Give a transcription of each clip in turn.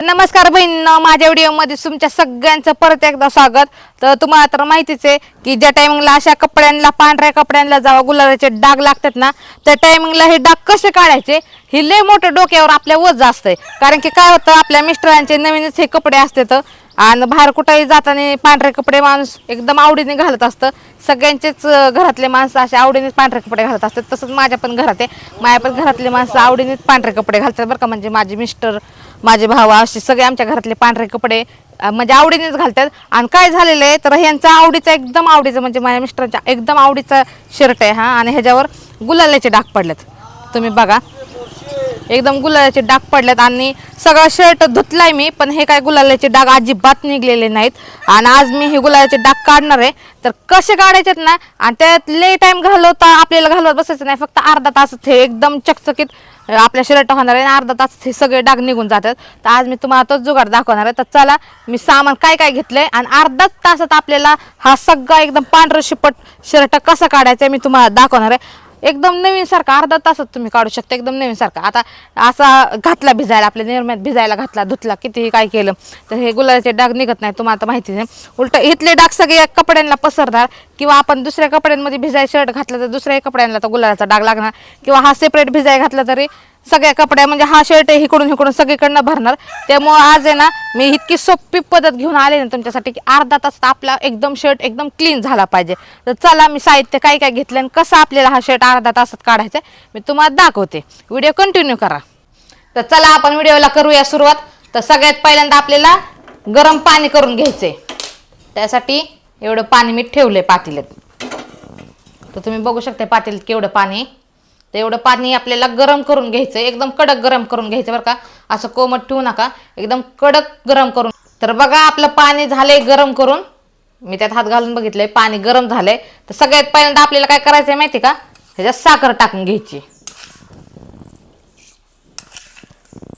नमस्कार बहीण माझ्या व्हिडिओमध्ये तुमच्या सगळ्यांचं परत एकदा स्वागत. तर तुम्हाला तर माहितीच आहे की ज्या टायमिंगला अशा कपड्यांना पांढऱ्या कपड्यांना जेव्हा गुलाबाचे डाग लागतात ना त्या टायमिंगला हे डाग कसे काढायचे? हे लय मोठं डोक्यावर आपल्या वज असतंय. कारण की काय होतं आपल्या मिस्टरांचे नवीनच हे कपडे असतात आणि बाहेर कुठेही जाताना पांढरे कपडे माणूस एकदम आवडीने घालत असतं. सगळ्यांचेच घरातले माणसं असे आवडीनेच पांढरे कपडे घालत असतात. तसंच माझ्या पण घरात आहे. माझ्या पण घरातले माणसं आवडीनेच पांढरे कपडे घालतात बरं का. म्हणजे माझे मिस्टर माझे भाऊ असे सगळे आमच्या घरातले पांढरे कपडे म्हणजे आवडीनेच घालतात. आणि काय झालेलं आहे तर ह्यांचा आवडीचा एकदम आवडीचं म्हणजे माझ्या मिस्टरांच्या एकदम आवडीचा शर्ट आहे हा. आणि ह्याच्यावर गुलालाचे डाग पडलेत. तुम्ही बघा. एकदम गुलालाचे डाग पडलेत आणि सगळा शर्ट धुतलाय मी पण हे काय गुलालाचे डाग अजिबात निघलेले नाहीत. आणि आज मी हे गुलालाचे डाग काढणार आहे. तर कसे काढायचेत ना आणि त्यात ले टाइम घालवता आपल्याला घालवत बसायचं नाही. फक्त अर्धा तास हे एकदम चकचकीत आपल्या शर्ट होणार आहे आणि अर्धा तास हे सगळे डाग निघून जातात. तर आज मी तुम्हाला तोच जुगाड दाखवणार आहे. तर चला मी सामान काय काय घेतलंय आणि अर्धा तासात आपल्याला हा सगळा एकदम पांढरं शिपट शर्ट कसा काढायचा आहे मी तुम्हाला दाखवणार आहे. एकदम नवीन सारखा अर्धा तासात तुम्ही काढू शकता एकदम नवीन सारखा. आता असा घातला भिजायला आपल्या निर्म्यात भिजायला घातला धुतला कितीही काय केलं तर हे गुलाबाचे डाग निघत नाही तुम्हाला आता माहिती नाही उलट इथले डाग सगळे कपड्यांना पसरणार किंवा आपण दुसऱ्या कपड्यांमध्ये भिजाय शर्ट घातलं तर दुसऱ्या कपड्यांना तर गुलाबाचा डाग लागणार किंवा हा सेपरेट भिजाय घातला तरी सगळ्या कपड्या म्हणजे हा शर्ट इकडून इकडून सगळीकडनं भरणार. त्यामुळं आज आहे ना मी इतकी सोपी पद्धत घेऊन आले ना तुमच्यासाठी की अर्धा तास आपला एकदम शर्ट एकदम क्लीन झाला पाहिजे. तर चला मी साहित्य काय काय घेतलं आणि कसं आपल्याला हा शर्ट अर्धा तासात काढायचा आहे, मी तुम्हाला दाखवते. व्हिडिओ कंटिन्यू करा. तर चला आपण व्हिडिओला करूया सुरुवात. तर सगळ्यात पहिल्यांदा आपल्याला गरम पाणी करून घ्यायचंय. त्यासाठी एवढं पाणी मी ठेवलंय पातेल्यात. तर तुम्ही बघू शकता पातेल्यात केवढं पाणी तर एवढं पाणी आपल्याला गरम करून घ्यायचं एकदम कडक गरम करून घ्यायचं बरं का. असं कोमट ठेवू नका एकदम कडक गरम करून. तर बघा आपलं पाणी झालंय गरम करून. मी त्यात हात घालून बघितलंय पाणी गरम झालंय. तर सगळ्यात पहिल्यांदा आपल्याला काय करायचंय माहिती का? ह्याच्यात साखर टाकून घ्यायची.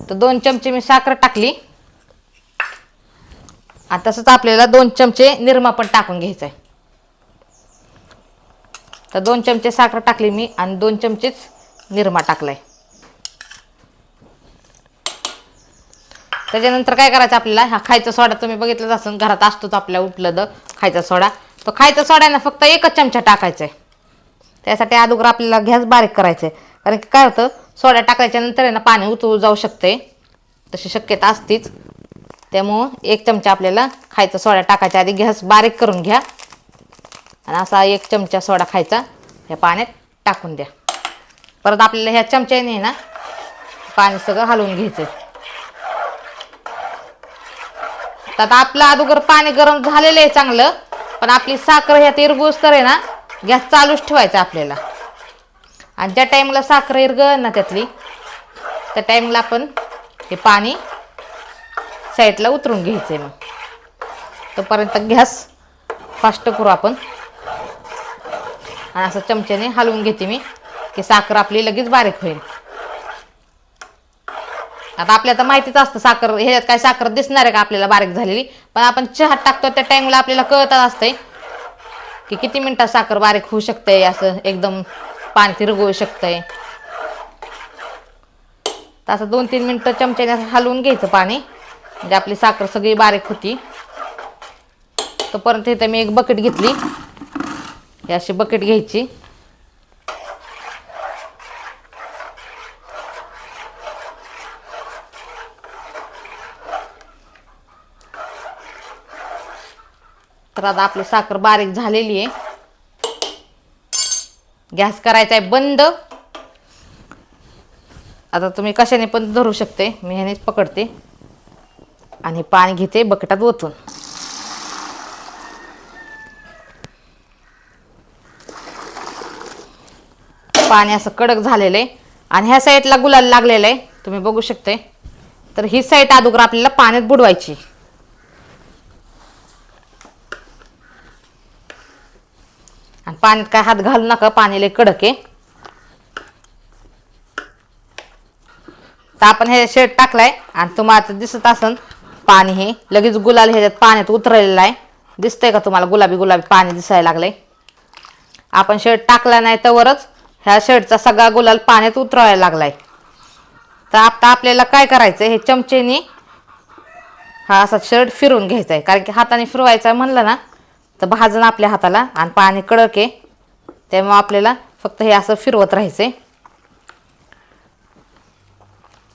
तर दोन चमचे मी साखर टाकली. आणि तसंच आपल्याला दोन चमचे निरमा पण टाकून घ्यायचं आहे तर दोन चमचे साखर टाकली मी आणि दोन चमचेच निरमा टाकलाय. त्याच्यानंतर काय करायचं आपल्याला? हा खायचा सोडा तुम्ही बघितलंच असेल घरात असतोच आपल्या उपलब्ध खायचा सोडा. तो खायचा सोड्यानं फक्त एकच चमचा टाकायचा आहे त्यासाठी अगोदर आपल्याला गॅस बारीक करायचा आहे कारण की काय होतं सोडा टाकायच्या नंतर आहे ना पाणी उतरू जाऊ शकते तशी शक्यता असतीच. त्यामुळं एक चमचा आपल्याला खायचा सोडा टाकायच्या आधी गॅस बारीक करून घ्या. आणि असा एक चमचा सोडा खायचा. ह्या पाण्यात टाकून द्या. परत आपल्याला ह्या चमच्याने ना पाणी सगळं हलवून घ्यायचं तर आता आपलं अगोदर पाणी गरम झालेलं आहे चांगलं पण आपली साखर ह्यात इरगूस तर आहे ना गॅस चालूच ठेवायचा आपल्याला. आणि ज्या टाईमला साखर इरगळ ना त्यातली त्या टाईमला आपण हे पाणी साईडला उतरून घ्यायचं आहे मग. तोपर्यंत गॅस फास्ट करू आपण. आणि असं चमच्याने हलवून घेते मी की साखर आपली लगेच बारीक होईल. आता आपल्याला तर माहितीच असतं साखर ह्याच्यात काय साखर दिसणार आहे का आपल्याला बारीक झालेली. पण आपण चहा टाकतो त्या टाईमला आपल्याला कळतच असतंय की किती मिनटात साखर बारीक होऊ शकते असं एकदम पाणी तिरगवू शकतंय. तर असं दोन तीन मिनटं चमच्याने असं हलवून घ्यायचं पाणी म्हणजे आपली साखर सगळी बारीक होती. तोपर्यंत इथं मी एक बकेट घेतली. हे अशी बकेट घ्यायची. तर आता आपली साखर बारीक झालेली आहे. गॅस करायचा आहे बंद. आता तुम्ही कशाने पण धरू शकते. मी ह्यानेच पकडते. आणि पाणी घेते बकेटात ओतून. पाणी असं कडक झालेलं आहे. आणि ह्या साईडला गुलाल लागलेलं आहे. तुम्ही बघू शकते तर ही साईड अगोदर आपल्याला पाण्यात बुडवायची. आणि पाण्यात काय हात घालू नका पाणी लय कडक आहे. तर आपण हे शेड टाकलाय आणि तुम्हाला तर दिसत असन पाणी हे. लगेच गुलाल ह्याच्यात पाण्यात उतरलेलं आहे. दिसतंय का तुम्हाला? गुलाबी गुलाबी पाणी दिसायला लागलंय. आपण शेड टाकला नाही तरच ह्या शर्टचा सगळा गुलाल पाण्यात उतरायला लागलाय. तर आता आपल्याला काय करायचं हे चमचेने हा असा शर्ट फिरून घ्यायचा आहे कारण की हाताने फिरवायचा आहे म्हणलं ना तर भाजन आपल्या हाताला आणि पाणी कडक आहे. त्यामुळे आपल्याला फक्त हे असं फिरवत राहायचंय.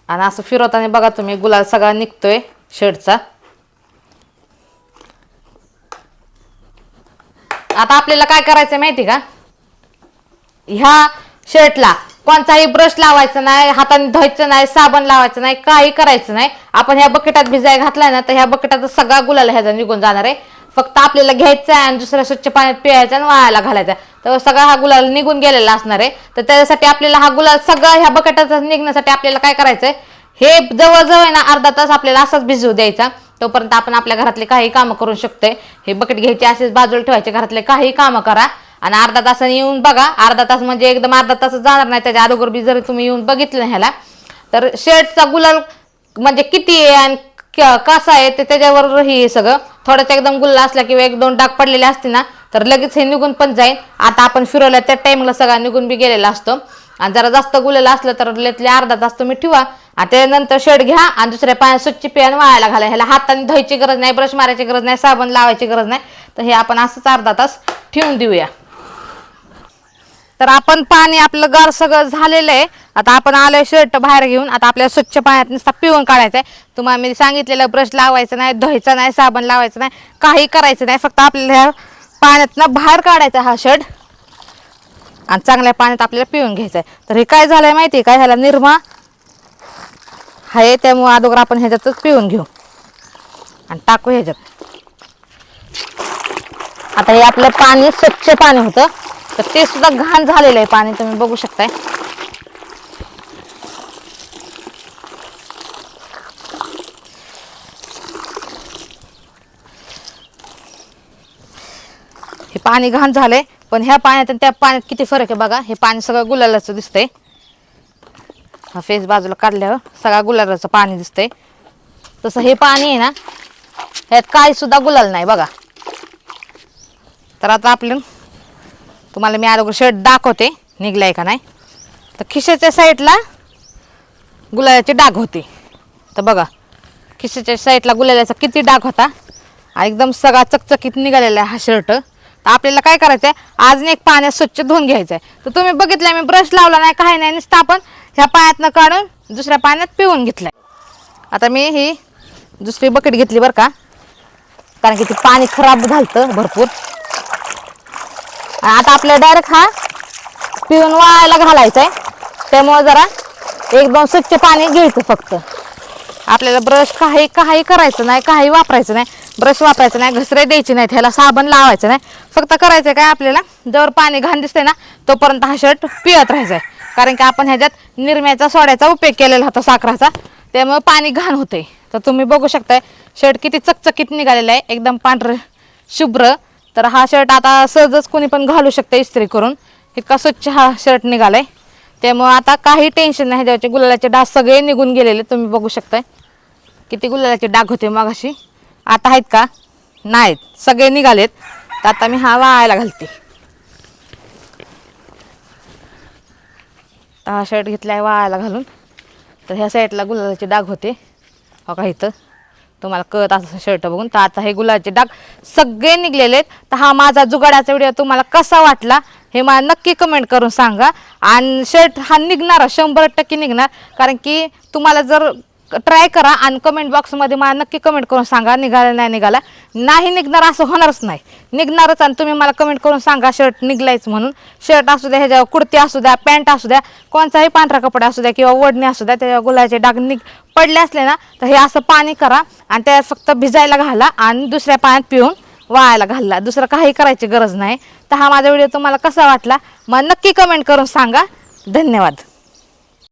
आणि असं फिरवताना बघा तुम्ही गुलाल सगळा निघतोय शर्टचा आता आपल्याला काय करायचं माहिती का? ह्या शर्टला. कोणताही ब्रश लावायचा नाही हाताने धुवायचं नाही साबण लावायचं नाही काही करायचं नाही. आपण ह्या बकेटात भिजाय घातलाय ना तर ह्या बकेटात सगळा गुलाल ह्याचा निघून जाणार आहे. फक्त आपल्याला घ्यायचा आहे आणि दुसऱ्या स्वच्छ पाण्यात पिळायचा आणि वाळायला घालायचा तर सगळा हा गुलाल निघून गेलेला असणार आहे. तर त्याच्यासाठी आपल्याला हा गुलाल सगळा ह्या बकेटाचा निघण्यासाठी आपल्याला काय करायचंय? हे जवळजवळ आहे ना अर्धा तास आपल्याला असाच भिजवू द्यायचा. तोपर्यंत आपण आपल्या घरातले काही कामं करू शकतोय. हे बकेट घ्यायचे असेच बाजूला ठेवायचे घरातले काही कामं करा. आणि अर्धा तासाने येऊन बघा. अर्धा तास म्हणजे एकदम अर्धा तास जाणार नाही. त्याच्या अगोदर बी जर तुम्ही येऊन बघितलं ह्याला तर शर्टचा गुलाल म्हणजे किती आहे आणि कसा आहे ते त्याच्यावर हे सगळं. थोडंसं एकदम गुल्ला असला किंवा एक दोन डाग पडलेले असते ना तर लगेच हे निघून पण जाईल. आता आपण फिरवलं त्या टाईमला सगळा निघून बी गेलेला असतो. आणि जरा जास्त गुलेला असलं तर लेतले अर्धा तास तुम्ही ठेवा. आणि त्यानंतर शर्ट घ्या आणि दुसऱ्या पाण्यात स्वच्छ पियान वाळायला घाला. ह्याला हाताने धुवायची गरज नाही ब्रश मारायची गरज नाही साबण लावायची गरज नाही. तर हे आपण असंच अर्धा तास ठेवून देऊया. तर आपण पाणी आपलं गार सगळं झालेलं आहे. आता आपण आलोय शर्ट बाहेर घेऊन आता आपल्याला स्वच्छ पाण्यात नुसता पिऊन काढायचा आहे तुम्हाला मी सांगितलेलं ब्रश लावायचं नाही धुवायचं नाही साबण लावायचं नाही काही करायचं नाही. फक्त आपल्याला पाण्यातनं पाण्यात बाहेर काढायचा हा शर्ट आणि चांगल्या पाण्यात आपल्याला पिऊन घ्यायचं आहे तर हे काय झालंय माहिती आहे झालं ह्याला निर्मा आहे त्यामुळे अगोदर आपण ह्याच्यातच पिऊन घेऊ. आणि टाकू ह्याच्यात. आता हे आपलं पाणी स्वच्छ पाणी होतं. तर ते सुद्धा घाण झालेलं आहे पाणी तुम्ही बघू शकताय. हे पाणी घाण झालंय पण ह्या पाण्यात त्या पाण्यात किती फरक आहे बघा. हे पाणी सगळं गुलालाचं दिसतंय. हा फेस बाजूला काढल्यावर सगळा गुलालाचं पाणी दिसतंय. तसं हे पाणी आहे ना ह्यात काही सुद्धा गुलाल नाही बघा. तर आता आपलं तुम्हाला मी अगोदर शर्ट दाखवते. निघलाय का नाही? तर खिशाच्या साईडला गुलाबाचे डाग होते. तर बघा खिशाच्या साईडला गुलाबाचा किती डाग होता. आणि एकदम सगळा चकचकीत निघालेला आहे हा शर्ट तर आपल्याला काय करायचं आहे आज एक पाण्यात स्वच्छ धुवून घ्यायचं आहे तर तुम्ही बघितलं मी ब्रश लावला नाही काही नाही नुसतं आपण ह्या पाण्यातनं काढून दुसऱ्या पाण्यात पिऊन घेतलंय. आता मी ही दुसरी बकेट घेतली बरं का. कारण की ते पाणी खराब झालं भरपूर. आता आपल्या डायरेक्ट हा पिऊन वाळायला घालायचा आहे त्यामुळं जरा एक दोन स्वच्छ पाणी घ्यायचं फक्त. आपल्याला ब्रश काही काही करायचं नाही काही वापरायचं नाही. ब्रश वापरायचं नाही घसरे द्यायचे नाही ह्याला साबण लावायचं नाही. फक्त करायचं काय आपल्याला? जर पाणी घाण दिसतंय ना तोपर्यंत हा शर्ट पिळत राहायचा आहे कारण की आपण ह्याच्यात निरम्याचा सोड्याचा उपयोग केलेला होता साखराचा. त्यामुळे पाणी घाण होते तर तुम्ही बघू शकताय शर्ट किती चकचकीत निघालेला आहे. एकदम पांढरं शुभ्र. तर हा शर्ट आता सहजच कोणी पण घालू शकते इस्त्री करून. इतका स्वच्छ हा शर्ट निघालाय? त्यामुळं आता काही टेन्शन नाही त्याचे गुलालाचे डाग सगळे निघून गेलेले तुम्ही बघू शकताय. किती गुलालाचे डाग होते मगाशी. आता आहेत का? नाहीत. सगळे निघालेत. तर आता मी हा वाळायला घालते. हा शर्ट घेतलाय वाळायला घालून. तर ह्या साईडला गुलालाचे डाग होते. हो का इथं. तुम्हाला कळत असं शर्ट बघून तर आता हे गुलाबाचे डाग सगळे निघलेले आहेत तर हा माझा जुगाडाचा व्हिडिओ तुम्हाला कसा वाटला हे मला नक्की कमेंट करून सांगा. आणि शर्ट हा निघणार शंभर टक्के निघणार. कारण की तुम्हाला जर ट्राय करा आणि कमेंट बॉक्समध्ये मला नक्की कमेंट करून सांगा निघाला नाही निघाला. नाही निघणार असं होणारच नाही. निघणारच आणि तुम्ही मला कमेंट करून सांगा शर्ट निघलायच म्हणून. शर्ट असू द्या ह्याच्यावर कुर्ती असू द्या पॅन्ट असू द्या कोणताही पांढरा कपडा असू द्या किंवा ओढणी असू द्या त्याच्यावर गुलाचे डाग निघ पडले असले ना तर हे असं पाणी करा. आणि त्यात फक्त भिजायला घाला आणि दुसऱ्या पाण्यात पिऊन वाळायला घालला दुसरं काही करायची गरज नाही. तर हा माझा व्हिडिओ तुम्हाला कसा वाटला मग नक्की कमेंट करून सांगा. धन्यवाद.